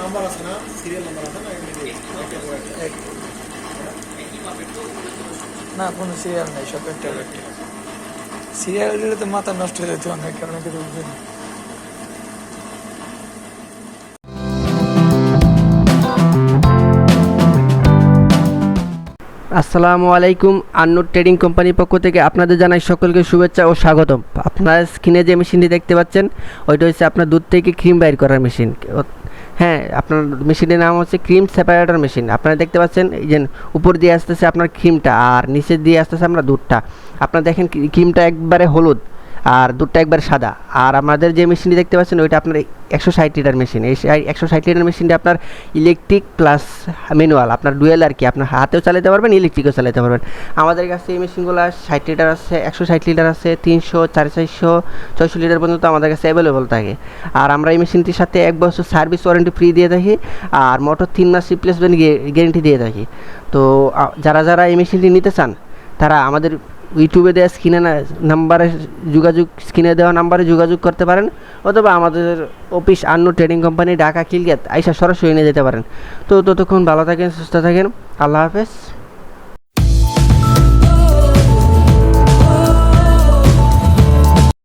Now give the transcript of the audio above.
Number আছে না serial number আছে না এগুলি একটা করে একটা। এক না কোনো সিরিয়াল নেই সব একটা একটা সিরিয়াল দিলে তো মাথা নষ্ট হয়ে যেত অনেক কারণে কেউ বুঝবে না আসসালামু আলাইকুম আন্নুর ট্রেডিং কোম্পানির পক্ষ থেকে আপনাদের জানাই সকলকে শুভেচ্ছা ও স্বাগতম। আপনার স্ক্রিনে যে মেশিনটি দেখতে পাচ্ছেন ওইটা হচ্ছে আপনার দুধ থেকে ক্রিম বাইর করার মেশিন হ্যাঁ আপনার মেশিনের নাম হচ্ছে ক্রিম সেপারেটর মেশিন আপনারা দেখতে পাচ্ছেন, এই যে উপর দিয়ে আসতেছে আপনার ক্রিমটা আর নিচের দিয়ে আসতেছে আপনার দুধটা। আপনারা দেখেন ক্রি- ক্রিমটা একবারে হলুদ। আর দুধটা একবার সাদা। আর আমাদের যে মেশিনটি দেখতে পাচ্ছেন, ওইটা আপনার একশো ষাট লিটার মেশিন। এই একশো ষাট লিটার মেশিনটা আপনার ইলেকট্রিক প্লাস ম্যানুয়াল আপনার ডুয়েল আর কি। আপনার হাতেও চালাতে পারবেন ইলেকট্রিকও চালাতে পারবেন। আমাদের কাছে এই মেশিনগুলো ষাট লিটার আছে, একশো ষাট লিটার আছে, তিনশো, চার চারশো, ছয়শো লিটার পর্যন্ত আমাদের কাছে অ্যাভেলেবল থাকে। আর আমরা এই মেশিনটির সাথে এক বছর সার্ভিস ওয়ারেন্টি ফ্রি দিয়ে থাকি, আর মোটর তিন মাস রিপ্লেসমেন্ট গ্যারেন্টি দিয়ে থাকি। তো যারা যারা এই মেশিনটি নিতে চান, তারা আমাদের ইউটিউবে দেওয়া স্ক্রিনে নাম্বারে যোগাযোগ, স্ক্রিনে দেওয়া নাম্বারে যোগাযোগ করতে পারেন, অথবা আমাদের অফিস আন্ন ট্রেডিং কোম্পানি, ঢাকা কিলগেত আইসা সরাসরি নিয়ে যেতে পারেন। তো ততক্ষণ ভালো থাকেন, সুস্থ থাকেন। আল্লাহ হাফেজ।